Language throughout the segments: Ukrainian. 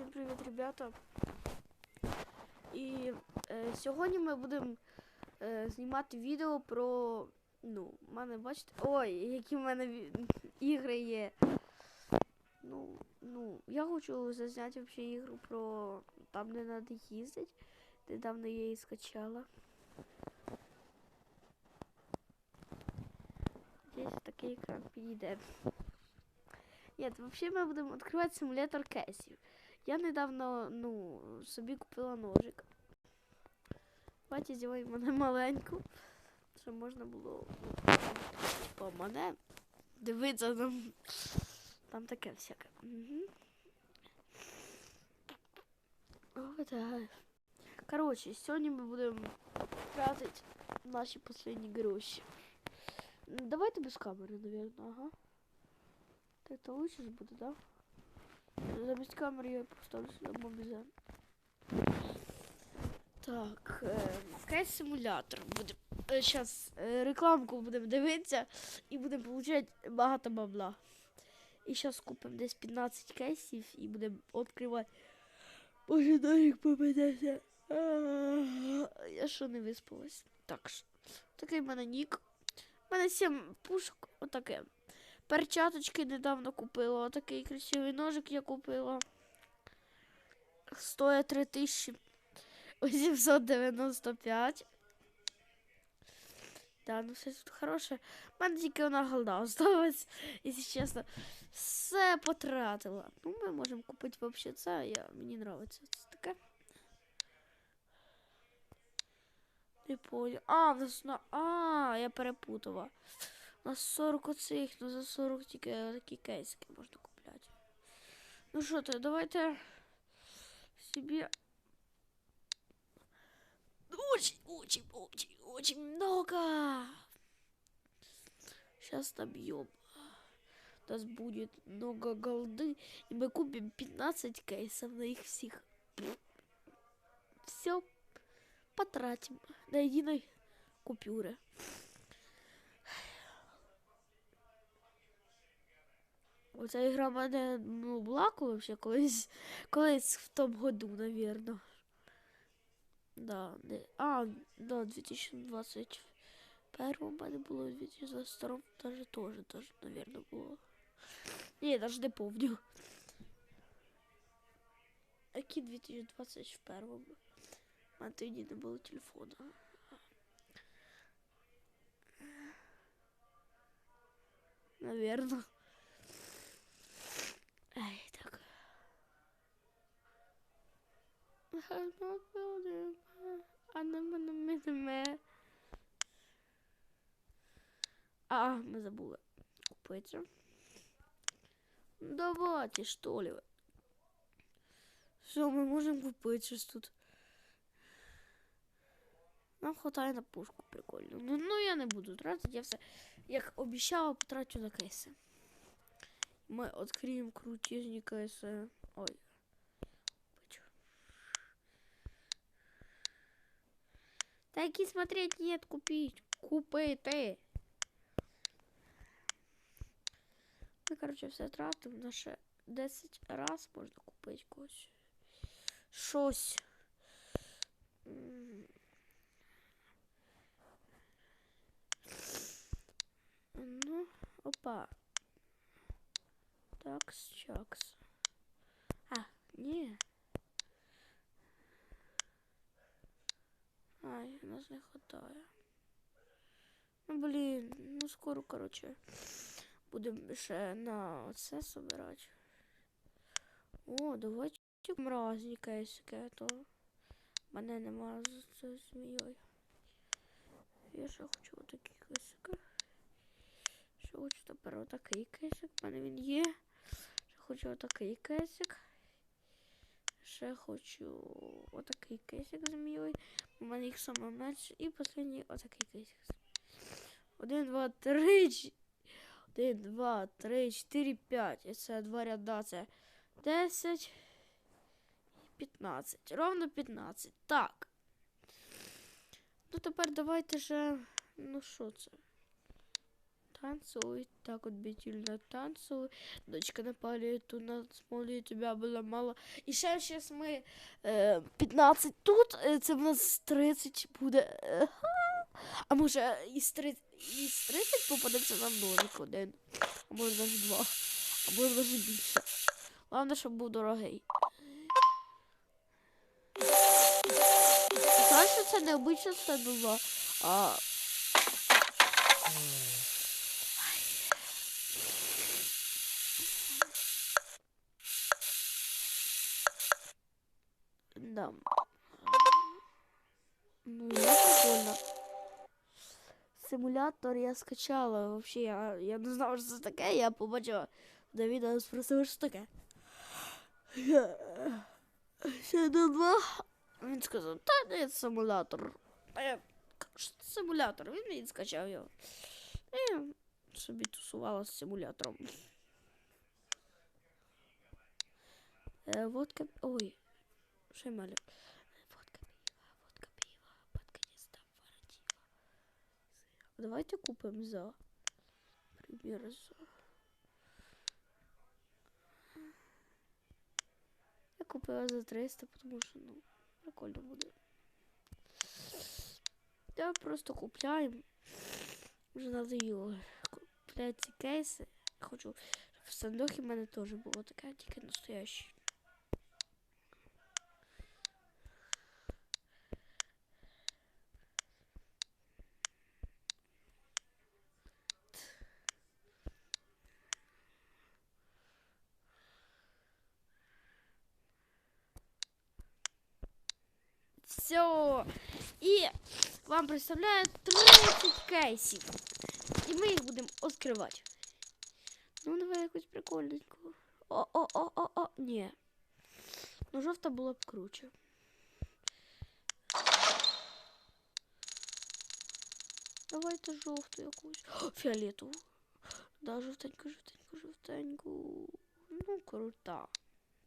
Всім привіт, ребята. І е, сьогодні ми будемо е, знімати відео про. Ну, в мене бачите. Ой, які в мене ігри є. Ну, ну, я хочу зазняти взагалі ігру про там, де треба їздити. Недавно я її скачала. Десь такий екран підійде. Нет, вообще мы будем открывать симулятор кейсів. Я недавно, ну, собі купила ножик. Давайте зробимо мене маленьку. Щоб можна було, ну, типа, мене дивитися там. Там таке всяке. Угу. О, да. Короче, сьогодні ми будемо тратити наші останні гроші. М, Давайте без камери, наверное, ага. Так это лучше же будет, да? Замість камери я поставлю сюди мобізен. Так, е, кейс симулятор. Буде. Зараз рекламку будемо дивитися і будемо получати багато бабла. І зараз купимо десь 15 кейсів і будемо відкривати. Боже, дорік попадеться. Я що не виспалась. Так, ш- такий в мене нік. У мене 7 пушок, отаке. Перчаточки недавно купила. Отакий красивий ножик я купила. Стоїть 3895. Да, ну все тут хороше. У мене тільки вона голда осталась, якщо чесно. Все потратила. Ну, ми можемо купити взагалі це. Я, мені подобається це таке. Не понял. А, в нас на. А, я перепутала. На 40 оцих, ну за 40 тільки такі кейсики можна купляти. Ну що то, давайте собі. Очень, очень, очень, очень много. Сейчас набьем. У нас будет много голды. И мы купим 15 кейсов на их всех. Все потратим на единой Оця ігра мене ну, була вообще колись, колись в тому году, навірно. Да, не, а, да, 2021 у мене було, в 2022 даже тоже, даже, наверное, було. Ні, даже не помню. Які 2021 У мене тоді не було телефона. Наверно. Ай, так. А, мы забыли купить. Ну, Давайте, что ли. Все, мы можем купить щось тут. Нам хватає на пушку, прикольно. Ну, ну я не буду тратити, я все, як обіцяла, потрачу на кейси. Мы откроем крутизни кейси. Ой. Почему? Таки смотреть нет, купить. Купити. Ми, короче, все тратимо. На ще 10 раз можна купити когось. Щось. Ну, опа. Такс, чакс. А, ні. Ай, нас не хватає. Ну, блін, ну скоро, короче, будемо ще на це собирати. О, давайте мразні кейсики, а то мене нема з цією змією. Я ще хочу отакі кейсики. Ще хочу тепер отакий кейсик. У мене він є. Хочу отакий кейсик. Ще хочу отакий кейсик з змією. У мене їх саме менше. І останній отакий кейсик. Один, два, три. Один, два, три, чотири, п'ять. І це два ряда. Це 10. 15. Ровно 15. Так. Ну тепер давайте же. Ну що це? Танцуй, так от бітільно танцуй. Дочка на паліту на смолі тебе було мало. І ще зараз ми е, 15 тут, це в нас 30 буде. Е, а може із 30, із 30 попадеться на ножик один. А може навіть два. А може навіть більше. Головне, щоб був дорогий. Що це не обична стадула, а Да. Ну, я прикольно. Симулятор я скачала. Вообще, я, я не знала, що це таке. Я побачила на відео спросила, що таке. Ще до два. Він сказав, та не симулятор. А я що це симулятор. Він мені скачав його. І я собі тусувала з симулятором. Е, водка. Ой, що я малю? Водка пива, водка пива, подканиста воротила. Давайте купим за. Пример за. Я купила за 300, потому что, ну, прикольно буде. Я просто купляем. Вже надоело. Купляю ці кейси. Хочу, щоб в Сандохі в мене теж було таке, тільки настояще. Все. І вам представляю 30 кейсів. І ми їх будемо відкривати. Ну, давай якусь прикольненьку. О-о-о-о-о. Ні. Ну, жовта була б круче. Давайте жовту якусь. О, фіолетову. Да, жовтеньку, жовтеньку, жовтеньку. Ну, крута.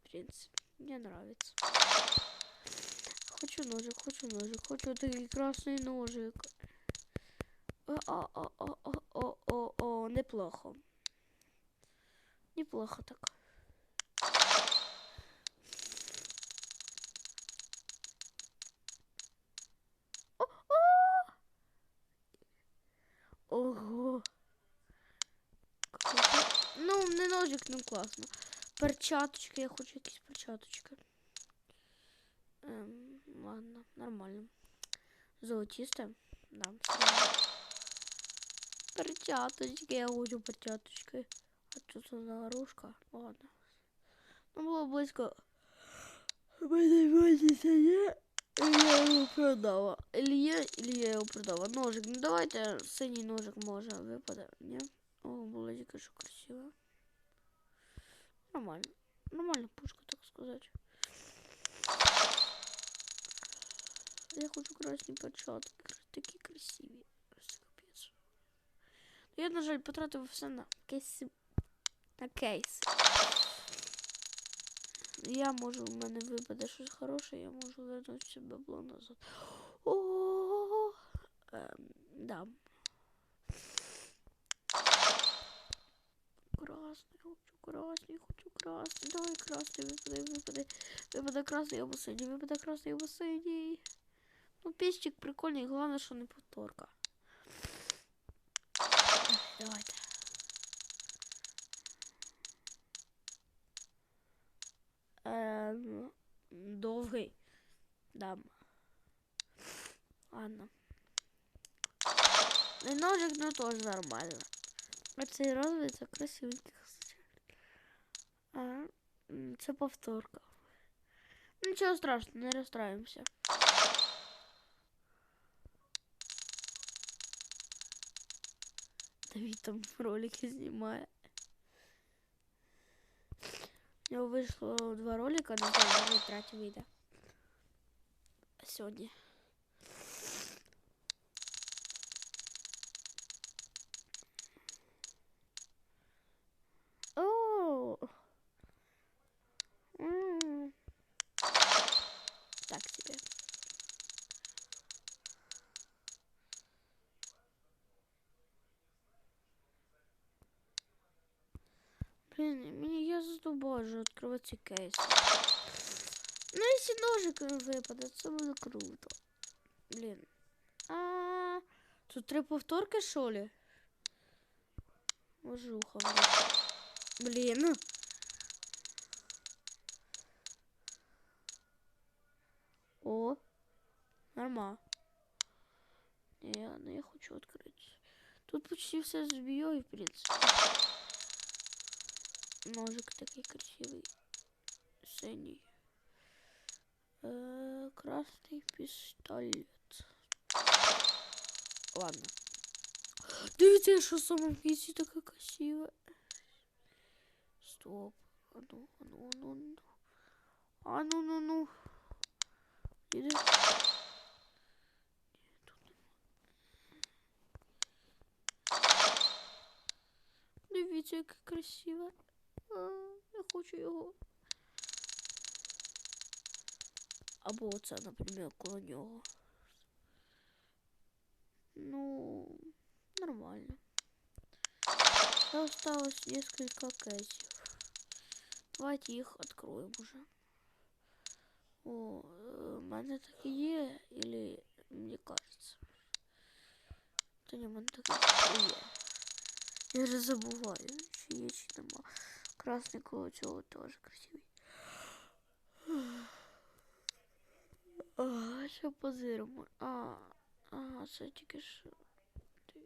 В принципе, мне нравится. Хочу ножик, хочу ножик, хочу такий красний ножик. О-о-о-о-о-о-о, неплохо. Неплохо так. О-о! Ого. Круто. Ну, не ножик, ну класно. Перчаточки, я хочу якісь перчаточки. нормально. Золотисте? Да. сразу. Перчаточки, я хочу перчаточки. А что это за оружка? Ладно. Ну, було близько. Мене возиться є. І я його продала. Или є, или я його продала. Ножик. Ну давайте синій ножик може випаде. Ні? О, було тільки що красиво. Нормально. Нормальна пушка, так сказати. Я хочу красні перчатки. кр- Такі красиві. Капець. Я, на жаль, потратив все на кейси. На кейс. Я можу, в мене випаде щось хороше, я можу вернути бабло назад. О, ем, да. Красний, хочу красний, хочу красний. Давай красний, випаде, випаде. Випаде красний або синій, випаде красний або синій. Ну, піщик прикольний, головне, що не повторка. Давайте. Ем, довгий. Дам. Ладно. І ножик, ну теж нормально. А цей розовий це красивенький. А, це повторка. Нічого страшного, не розстраємося. Давид там ролики снимает. У него вышло два ролика, на може третій вида» Сьогодні. Блін, мені я задубажу відкривати ці кейси. Ну, якщо ножик випаде, це буде круто. Блін. А, тут три повторки, що ли? Можуха. Блін. ну. О, норма. Не, я, ну, я хочу открыть. Тут почти все зб'ю, в принципе. Ножик такий красивий. Синій. Е, красний пістолет. Ладно. Дивіться, що саме в кінці таке красиве. Стоп. А ну, а ну, а ну, а ну. А ну, ну, ну. Іде. Ні, тут нема. Дивіться, яке красиве. А, я хочу його. Або оце, наприклад, коло нього. Ну, нормально. Ще осталось несколько кейсів. Давайте їх откроем уже. О, э, у мене так і є, или мені кажется. Та ні, у мене так і є. Я вже забуваю, чи є, чи нема. Красний коло цього теж красивий. А, ще позиримо. А, а, це тільки що. Ти-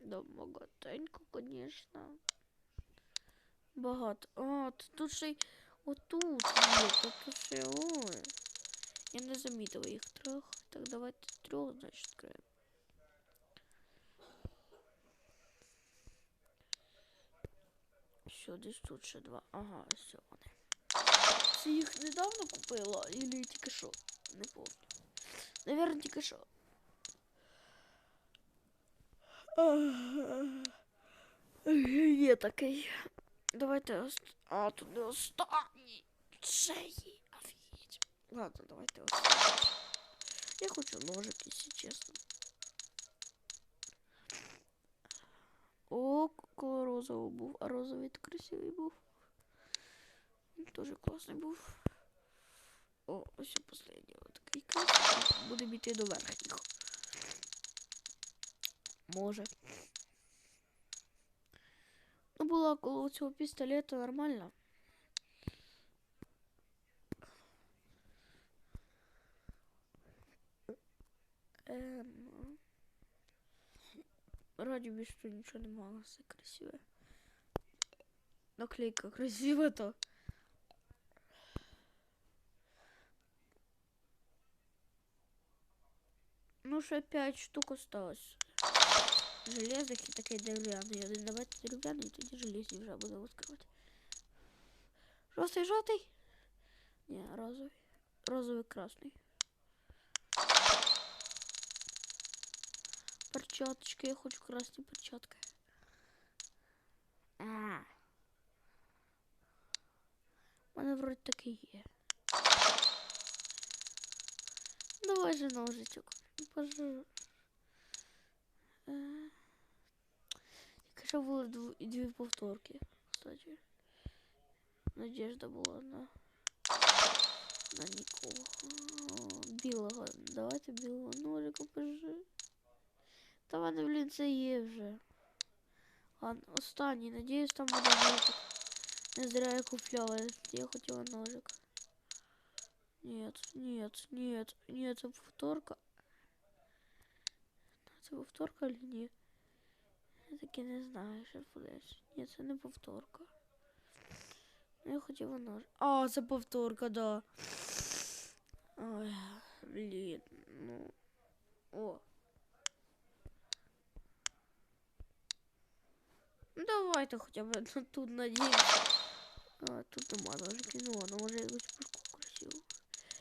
Да, багатенько, конечно. Багато. А, т- тут ще й отут є, та тут ще й ой. Я не замітила їх трьох. Так, давайте трьох, значить, відкриємо. Все, десь тут ще два. Ага, все вони. Це їх недавно купила, или тільки що? Не помню. Наверное, тільки що. Є такий. Давайте ост... А, тут не останній. Є. Офігеть. Ладно, давайте останній. Я хочу ножик, якщо чесно. О, коло розовий був, а розовий так красивий був. Він Дуже класний був. О, ось і останній такий красивий. Будемо йти до верхніх. Може. Ну, була коло цього пістолета нормально. Ем... Раді більше тут нічого немає, все красиве. Наклейка красива то. Ну, ще 5 штук осталось. Железних і такий дерев'яний. Один давайте дерев'яний, тоді железні вже будемо відкривати. Жовтий, жовтий? Ні, розовий. Розовий красний. Перчаточки, я хочу красні перчатки. А. У мене вроді таки є. Давай же ножичок. Боже. Е. Тільки що було дв- дві повторки, кстати. Надежда була на. На нікого. О, Білого. Давайте білого ножика пожи. Та в мене, блін, це є вже. Ладно, останній. Надіюсь, там буде ножик. Не зря я купляла. Я хотіла ножик. Нет, нет, нет, нет, це повторка. Це повторка или ні? Я таки не знаю, що подивись. Ні, це не повторка. Ну, Я хотіла нож. А, це повторка, да. Ой, блін, ну. О. Ну давайте хоча б ну, тут надіюсь. А, тут нема ножики. Ну ладно, може якусь пушку красиву.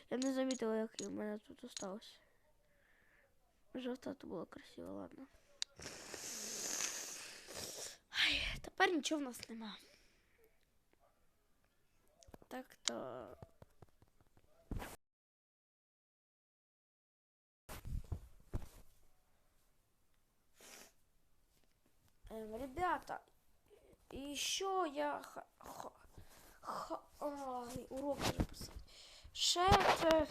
Я не замітила, як у мене тут осталось. Жовта то було красиво, ладно. Ай, тепер нічого в нас нема. Так то. Ем, ребята, І що я х... х... х... Ай, урок вже це